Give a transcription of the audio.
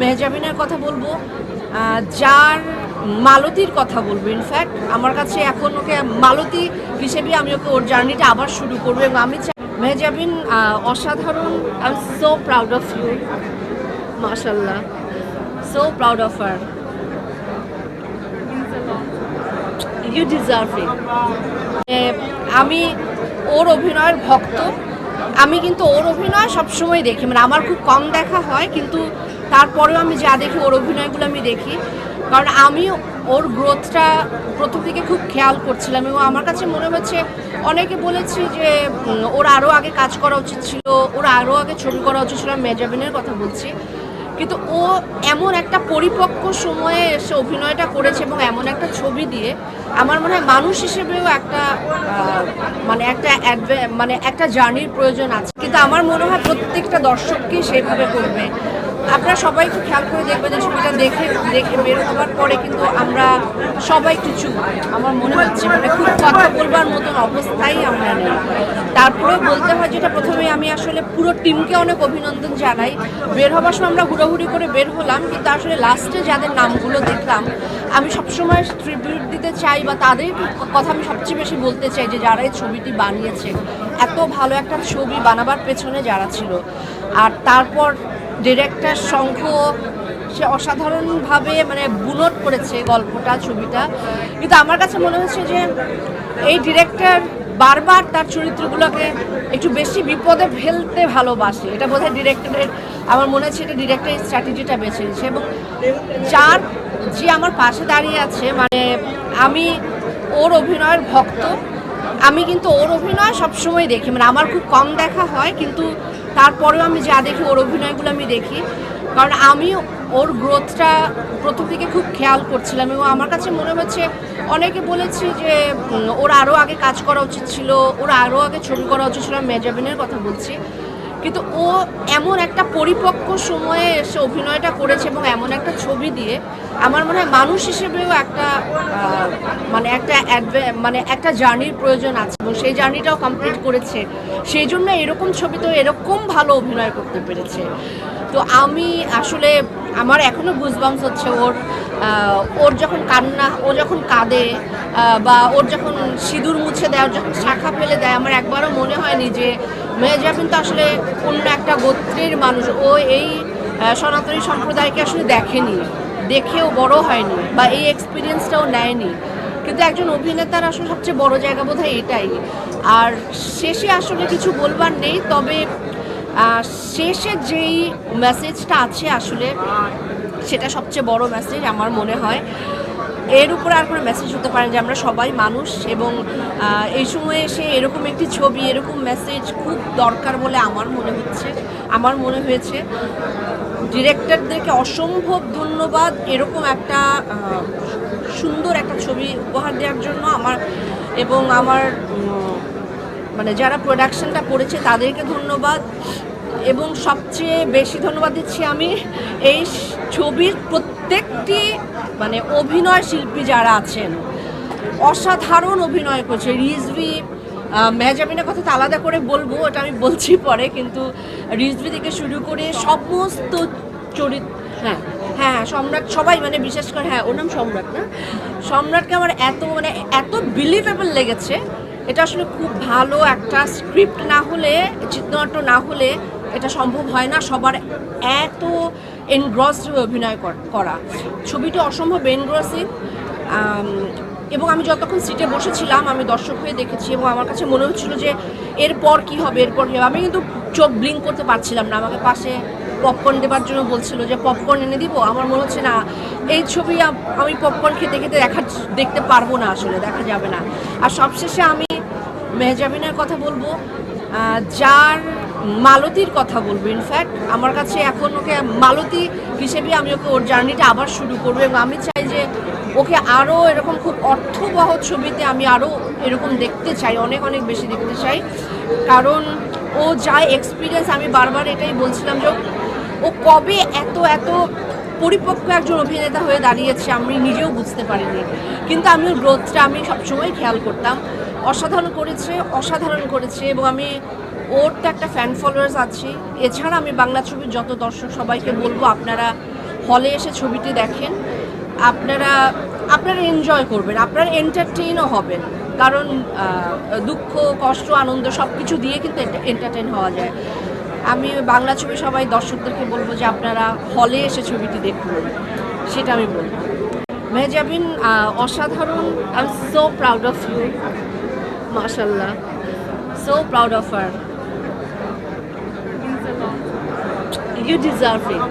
মেহজাবিনের কথা বলব। যার মালতির কথা বলব। ইনফ্যাক্ট আমার কাছে এখন ওকে মালতি হিসেবে আমি ওকে ওর জার্নিটা আবার শুরু করব এবং আমি মেহজাবিন অসাধারণ। I am so proud of you মাশাল্লাহ so proud of her you deserve it আমি ওর অভিনয়ের ভক্ত। আমি কিন্তু ওর অভিনয় সবসময় দেখি। মানে আমার খুব কম দেখা হয়, কিন্তু তারপরেও আমি যা দেখি, ওর অভিনয়গুলো আমি দেখি। কারণ আমি ওর গ্রোথটা প্রথম থেকে খুব খেয়াল করছিলাম এবং আমার কাছে মনে হচ্ছে, অনেকে বলেছি যে ওর আরও আগে কাজ করা উচিত ছিল, ওর আরও আগে ছবি করা উচিত ছিল মেজাবিনের কথা বলছি। কিন্তু ও এমন একটা পরিপক্ক সময়ে এসে অভিনয়টা করেছে এবং এমন একটা ছবি দিয়ে আমার মনে হয় মানুষ হিসেবেও একটা মানে একটা মানে একটা জার্নির প্রয়োজন আছে। কিন্তু আমার মনে হয় প্রত্যেকটা দর্শককেই সেভাবে করবে। আপনারা সবাই একটু খেয়াল করে দেখবেন যে ছবিটা দেখে দেখে বের হওয়ার পরে কিন্তু আমরা সবাই একটু চুপ আমার মনে হচ্ছে মানে খুব কথা বলবার মতন অবস্থাই আমরা নেই। তারপরেও বলতে হয় যেটা প্রথমে আমি আসলে পুরো টিমকে অনেক অভিনন্দন জানাই। বের হবার সময় আমরা হুড়োহুড়ি করে বের হলাম, কিন্তু আসলে লাস্টে যাদের নামগুলো দেখলাম, আমি সবসময় ট্রিবিউট দিতে চাই বা তাদের কথা আমি সবচেয়ে বেশি বলতে চাই যে যারা এই ছবিটি বানিয়েছে। এত ভালো একটা ছবি বানাবার পেছনে যারা ছিল। আর তারপর ডিরেক্টর শঙ্খ, সে অসাধারণভাবে মানে বুনট করেছে গল্পটা, ছবিটা। কিন্তু আমার কাছে মনে হচ্ছে যে এই ডিরেক্টর বারবার তার চরিত্রগুলোকে একটু বেশি বিপদে ফেলতে ভালোবাসে। এটা বোধহয় ডিরেক্টরের আমার মনে হচ্ছে এটা ডিরেক্টরের স্ট্র্যাটেজিটা বেছে নিয়েছে। এবং যার যে আমার পাশে দাঁড়িয়ে আছে মানে আমি ওর অভিনয়ের ভক্ত আমি কিন্তু ওর অভিনয় সবসময় দেখি। মানে আমার খুব কম দেখা হয়, কিন্তু তারপরেও আমি যা দেখি ওর অভিনয়গুলো আমি দেখি। কারণ আমি ওর গ্রোথটা প্রথম থেকে খুব খেয়াল করছিলাম এবং আমার কাছে মনে হচ্ছে অনেকে বলেছি যে ওর আরও আগে কাজ করা উচিত ছিল, ওর আরও আগে ছবি করা উচিত ছিল, আমি মেজাবিনের কথা বলছি। কিন্তু ও এমন একটা পরিপক্ক সময়ে এসে অভিনয়টা করেছে এবং এমন একটা ছবি দিয়ে আমার মনে হয় মানুষ হিসেবেও একটা মানে একটা মানে একটা জার্নির প্রয়োজন আছে এবং সেই জার্নিটাও কমপ্লিট করেছে। সেই জন্য এরকম ছবিতেও এরকম ভালো অভিনয় করতে পেরেছে। তো আমি আসলে, আমার এখনও গুজবামস হচ্ছে ওর ওর যখন কান্না, ও যখন কাঁদে বা ওর যখন সিঁদুর মুছে দেয়, ওর যখন শাখা ফেলে দেয়, আমার একবারও মনে হয়নি যে মেজাবিন তো আসলে অন্য একটা গোত্রের মানুষ। ও এই সনাতনী সম্প্রদায়কে আসলে দেখেনি, দেখেও বড় হয়নি বা এই এক্সপিরিয়েন্সটাও নেয়নি। কিন্তু একজন অভিনেতার আসলে সবচেয়ে বড় জায়গা বোধ এটাই। আর শেষে আসলে কিছু বলবার নেই, তবে শেষে যেই মেসেজটা আছে আসলে, সেটা সবচেয়ে বড় মেসেজ আমার মনে হয়। এর উপরে আর কোনো মেসেজ হতে পারে যে আমরা সবাই মানুষ এবং এই সময়ে এসে এরকম একটি ছবি, এরকম মেসেজ খুব দরকার বলে আমার মনে হচ্ছে। আমার মনে হয়েছে ডিরেক্টরদেরকে অসম্ভব ধন্যবাদ এরকম একটা সুন্দর একটা ছবি উপহার দেওয়ার জন্য আমার এবং আমার মানে যারা প্রোডাকশনটা করেছে তাদেরকে ধন্যবাদ। এবং সবচেয়ে বেশি ধন্যবাদ দিচ্ছি আমি এই ছবির প্রত্যেকটি মানে অভিনয় শিল্পী যারা আছেন, অসাধারণ অভিনয় করছে। রিজভি মেহজাবিনের কথা তো আলাদা করে বলব, ওটা আমি বলছি পরে, কিন্তু রিজভি থেকে শুরু করে সমস্ত চরিত্র হ্যাঁ হ্যাঁ সম্রাট সবাই মানে বিশেষ করে হ্যাঁ ওর নাম সম্রাট না? সম্রাটকে আমার এত মানে এত বিলিভেবল লেগেছে, এটা আসলে খুব ভালো একটা স্ক্রিপ্ট না হলে, চিত্রনাট্য না হলে এটা সম্ভব হয় না, সবার এত এনগ্রস অভিনয় কর- করা। ছবিটা অসম্ভব এনগ্রসিং এবং আমি যতক্ষণ সিটে বসেছিলাম, আমি দর্শক হয়ে দেখেছি এবং আমার কাছে মনে হচ্ছিল যে এরপর কি হবে, এরপর কি হবে। আমি কিন্তু চোখ ব্লিঙ্ক করতে পারছিলাম না, আমাকে পাশে পপকর্ন দেবার জন্য বলছিল যে পপকর্ন এনে দিব? আমার মনে হচ্ছে না, এই ছবি আমি পপকর্ন খেতে খেতে দেখা দেখতে পারব না আসলে, দেখা যাবে না। আর সবশেষে আমি মেহজাবিনের কথা বলব যার মালতীর কথা বলব। ইনফ্যাক্ট আমার কাছে এখন ওকে মালতি হিসেবে আমি ওকে ওর জার্নিটা আবার শুরু করব এবং আমি চাই যে ওকে আরও এরকম খুব অর্থবহ ছবিতে আমি আরও এরকম দেখতে চাই, অনেক অনেক বেশি দেখতে চাই। কারণ ও যা এক্সপিরিয়েন্স আমি বারবার এটাই বলছিলাম যে ও- কবে এত এত পরিপক্ক একজন অভিনেতা হয়ে দাঁড়িয়েছে আমি নিজেও বুঝতে পারিনি। কিন্তু আমি ওর গ্রোথটা আমি সবসময় খেয়াল করতাম। অসাধারণ করেছে অসাধারণ করেছে এবং আমি ওর তো একটা ফ্যান ফলোয়ার্স আছে এছাড়া আমি বাংলা ছবির যত দর্শক সবাইকে বলব, আপনারা হলে এসে ছবিটি দেখেন। আপনারা আপনারা এনজয় করবেন, আপনারা এন্টারটেইনও হবেন। কারণ দুঃখ, কষ্ট, আনন্দ সব কিছু দিয়ে কিন্তু এন্টারটেইন হওয়া যায়। আমি বাংলা ছবি সবাই দর্শকদেরকে বলব যে আপনারা হলে এসে ছবিটি দেখুন। সেটা আমি বলব। মেহজাবিন অসাধারণ I am so proud of you মাশাল্লাহ so proud of her you deserve it